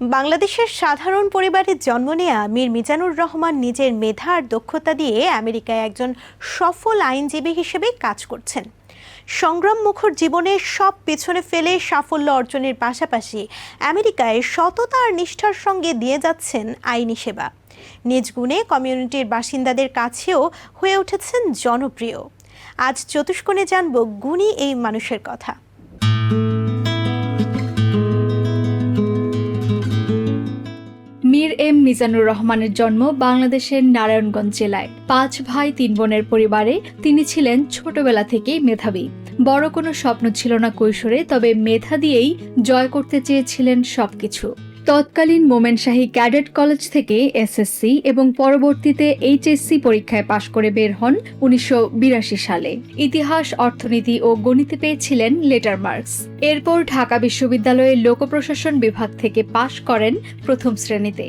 বাংলাদেশের সাধারণ পরিবারে জন্ম নেয়া মীর মিজানুর রহমান নিজের মেধা আর দক্ষতা দিয়ে আমেরিকায় একজন সফল আইনজীবী হিসেবে কাজ করছেন। সংগ্রাম মুখর জীবনে সব পেছনে ফেলে সাফল্য অর্জনের পাশাপাশি আমেরিকায় সততা আর নিষ্ঠার সঙ্গে দিয়ে যাচ্ছেন আইনি সেবা। নিজ গুণে কমিউনিটির বাসিন্দাদের কাছেও হয়ে উঠেছেন জনপ্রিয়। আজ চতুষ্কোণে জানব গুণী এই মানুষের কথা। মিজানুর রহমানের জন্ম বাংলাদেশের নারায়ণগঞ্জ জেলায়। পাঁচ ভাই, তিন বোনের পরিবারে তিনি ছিলেন ছোটবেলা থেকেই মেধাবী। বড় কোনো স্বপ্ন ছিল না কৈশোরে, তবে মেধা দিয়েই জয় করতে চেয়েছিলেন সবকিছু। তৎকালীন মোমেন শাহী ক্যাডেট কলেজ থেকে এসএসসি এবং পরবর্তীতে এইচএসসি পরীক্ষায় পাশ করে বের হন উনিশশো বিরাশি সালে। ইতিহাস, অর্থনীতি ও গণিতে পেয়েছিলেন লেটার মার্কস। এরপর ঢাকা বিশ্ববিদ্যালয়ের লোক প্রশাসন বিভাগ থেকে পাশ করেন প্রথম শ্রেণীতে।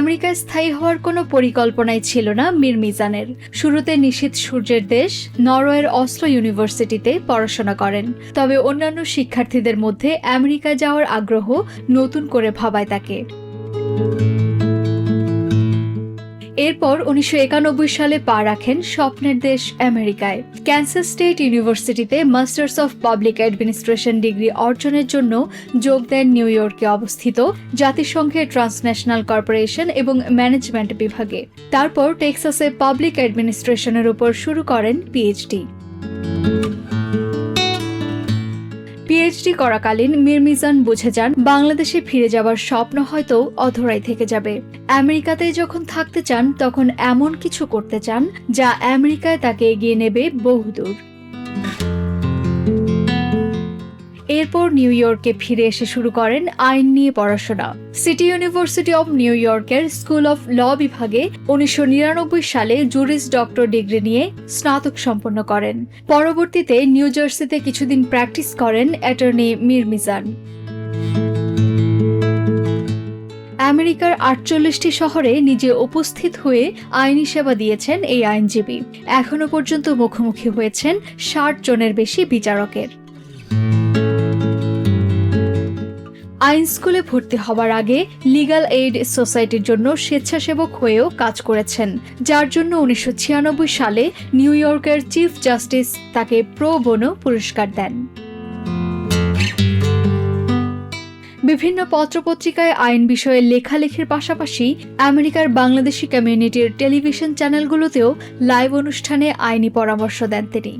আমেরিকায় স্থায়ী হওয়ার কোনো পরিকল্পনাই ছিল না মীর মিজানের শুরুতে নিশীত সূর্যের দেশ নরওয়ের অস্ত্র ইউনিভার্সিটিতে পড়াশোনা করেন। তবে অন্যান্য শিক্ষার্থীদের মধ্যে আমেরিকা যাওয়ার আগ্রহ নতুন করে ভাবায় তাকে। এরপর উনিশশো একানব্বই সালে পা রাখেন স্বপ্নের দেশ আমেরিকায়। ক্যান্সার স্টেট ইউনিভার্সিটিতে masters of public administration degree অর্জনের জন্য যোগ দেন নিউ ইয়র্কে অবস্থিত জাতিসংঘের ট্রান্সন্যাশনাল কর্পোরেশন এবং ম্যানেজমেন্ট বিভাগে। তারপর টেক্সাসে পাবলিক অ্যাডমিনিস্ট্রেশনের উপর শুরু করেন পিএইচডি পিএইচডি করাকালীন মীর মিজান বুঝে যান, বাংলাদেশে ফিরে যাওয়ার স্বপ্ন হয়তো অধরাই থেকে যাবে। আমেরিকাতে যখন থাকতে চান, তখন এমন কিছু করতে চান, যা আমেরিকায় তাকে এগিয়ে নেবে বহুদূর। এরপর নিউ ইয়র্কে ফিরে এসে শুরু করেন আইন নিয়ে পড়াশোনা। সিটি ইউনিভার্সিটি অব নিউ ইয়র্কের স্কুল অফ ল বিভাগে উনিশশো নিরানব্বই সালে জুরিস ডক্টর ডিগ্রি নিয়ে স্নাতক সম্পন্ন করেন। পরবর্তীতে নিউ জার্সিতে কিছুদিন প্র্যাকটিস করেন অ্যাটর্নি মীর মিজান আমেরিকার আটচল্লিশটি শহরে নিজে উপস্থিত হয়ে আইনি সেবা দিয়েছেন এই আইনজীবী। এখনও পর্যন্ত মুখোমুখি হয়েছেন ষাট জনের বেশি বিচারকের। আইন স্কুলে ভর্তি হবার আগে লিগ্যাল এইড সোসাইটির জন্য স্বেচ্ছাসেবক হয়েও কাজ করেছেন, যার জন্য উনিশশো ছিয়ানব্বই সালে নিউ ইয়র্কের চিফ জাস্টিস তাকে প্রো বোনো পুরস্কার দেন। বিভিন্ন পত্রপত্রিকায় আইন বিষয়ে লেখালেখির পাশাপাশি আমেরিকার বাংলাদেশি কমিউনিটির টেলিভিশন চ্যানেলগুলোতেও লাইভ অনুষ্ঠানে আইনি পরামর্শ দেন তিনি।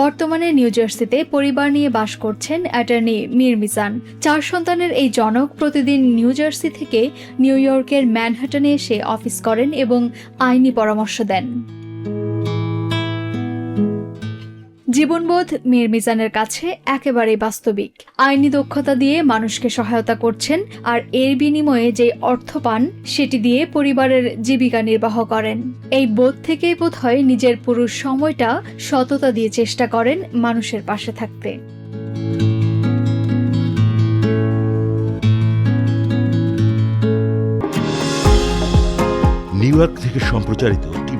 বর্তমানে নিউ জার্সিতে পরিবার নিয়ে বাস করছেন অ্যাটর্নি মীর মিজান চার সন্তানের এই জনক প্রতিদিন নিউ জার্সি থেকে নিউ ইয়র্কের ম্যানহাটনে এসে অফিস করেন এবং আইনি পরামর্শ দেন। জীবনবোধ মীর মিজানের কাছে একেবারেই বাস্তবিক। আইনি দক্ষতা দিয়ে মানুষকে সহায়তা করছেন আর এর বিনিময়ে যে অর্থ পান, সেটি দিয়ে পরিবারের জীবিকা নির্বাহ করেন। এই বোধ থেকেই বোধ হয় নিজের পুরুষ সময়টা সততা দিয়ে চেষ্টা করেন মানুষের পাশে থাকতে। নিউ ইয়র্ক থেকে সম্প্রচারিত